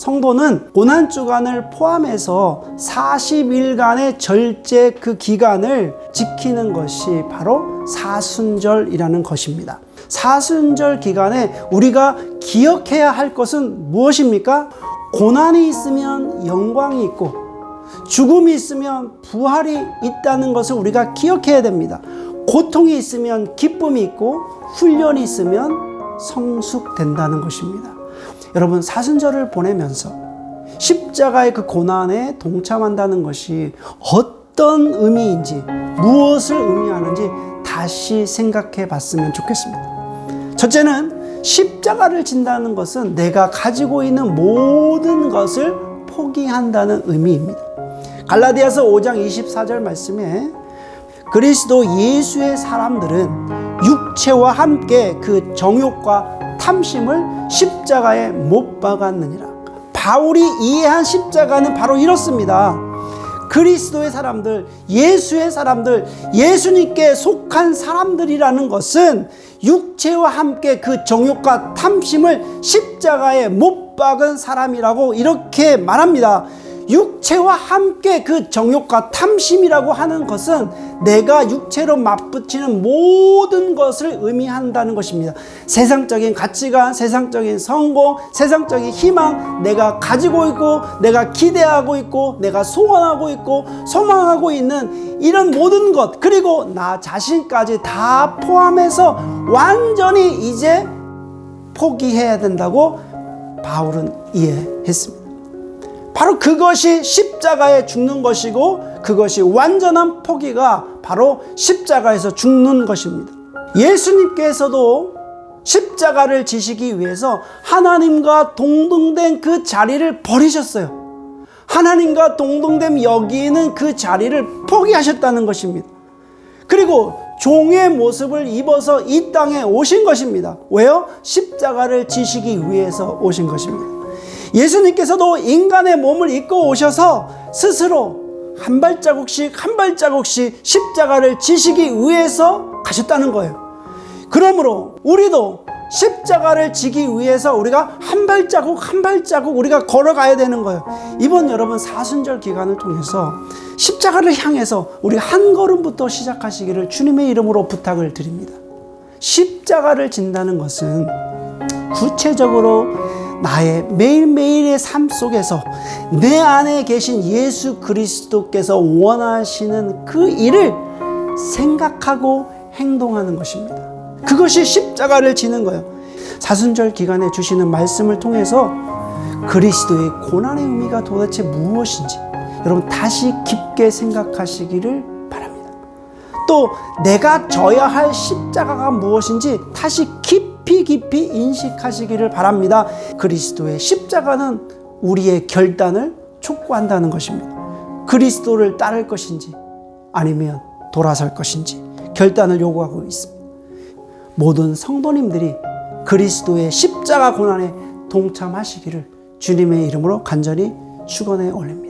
성도는 고난 주간을 포함해서 40일간의 절제 그 기간을 지키는 것이 바로 사순절이라는 것입니다. 사순절 기간에 우리가 기억해야 할 것은 무엇입니까? 고난이 있으면 영광이 있고 죽음이 있으면 부활이 있다는 것을 우리가 기억해야 됩니다. 고통이 있으면 기쁨이 있고 훈련이 있으면 성숙된다는 것입니다. 여러분 사순절을 보내면서 십자가의 그 고난에 동참한다는 것이 어떤 의미인지 무엇을 의미하는지 다시 생각해 봤으면 좋겠습니다. 첫째는 십자가를 진다는 것은 내가 가지고 있는 모든 것을 포기한다는 의미입니다. 갈라디아서 5장 24절 말씀에 그리스도 예수의 사람들은 육체와 함께 그 정욕과 탐심을 십자가에 못 박았느니라. 바울이 이해한 십자가는 바로 이렇습니다. 그리스도의 사람들, 예수의 사람들, 예수님께 속한 사람들이라는 것은 육체와 함께 그 정욕과 탐심을 십자가에 못 박은 사람이라고 이렇게 말합니다. 육체와 함께 그 정욕과 탐심이라고 하는 것은 내가 육체로 맞붙이는 모든 것을 의미한다는 것입니다. 세상적인 가치관, 세상적인 성공, 세상적인 희망, 내가 가지고 있고, 내가 기대하고 있고, 내가 소원하고 있고, 소망하고 있는 이런 모든 것, 그리고 나 자신까지 다 포함해서 완전히 이제 포기해야 된다고 바울은 이해했습니다. 바로 그것이 십자가에 죽는 것이고 그것이 완전한 포기가 바로 십자가에서 죽는 것입니다. 예수님께서도 십자가를 지시기 위해서 하나님과 동등된 그 자리를 버리셨어요. 하나님과 동등됨 여기는 그 자리를 포기하셨다는 것입니다. 그리고 종의 모습을 입어서 이 땅에 오신 것입니다. 왜요? 십자가를 지시기 위해서 오신 것입니다. 예수님께서도 인간의 몸을 입고 오셔서 스스로 한 발자국씩 한 발자국씩 십자가를 지시기 위해서 가셨다는 거예요. 그러므로 우리도 십자가를 지기 위해서 우리가 한 발자국 한 발자국 우리가 걸어가야 되는 거예요. 이번 여러분 사순절 기간을 통해서 십자가를 향해서 우리 한 걸음부터 시작하시기를 주님의 이름으로 부탁을 드립니다. 십자가를 진다는 것은 구체적으로 나의 매일매일의 삶 속에서 내 안에 계신 예수 그리스도께서 원하시는 그 일을 생각하고 행동하는 것입니다. 그것이 십자가를 지는 거예요. 사순절 기간에 주시는 말씀을 통해서 그리스도의 고난의 의미가 도대체 무엇인지 여러분 다시 깊게 생각하시기를 바랍니다. 또 내가 져야 할 십자가가 무엇인지 다시 깊 이 깊이 인식하시기를 바랍니다. 그리스도의 십자가는 우리의 결단을 촉구한다는 것입니다. 그리스도를 따를 것인지 아니면 돌아설 것인지 결단을 요구하고 있습니다. 모든 성도님들이 그리스도의 십자가 고난에 동참하시기를 주님의 이름으로 간절히 축원해 올립니다.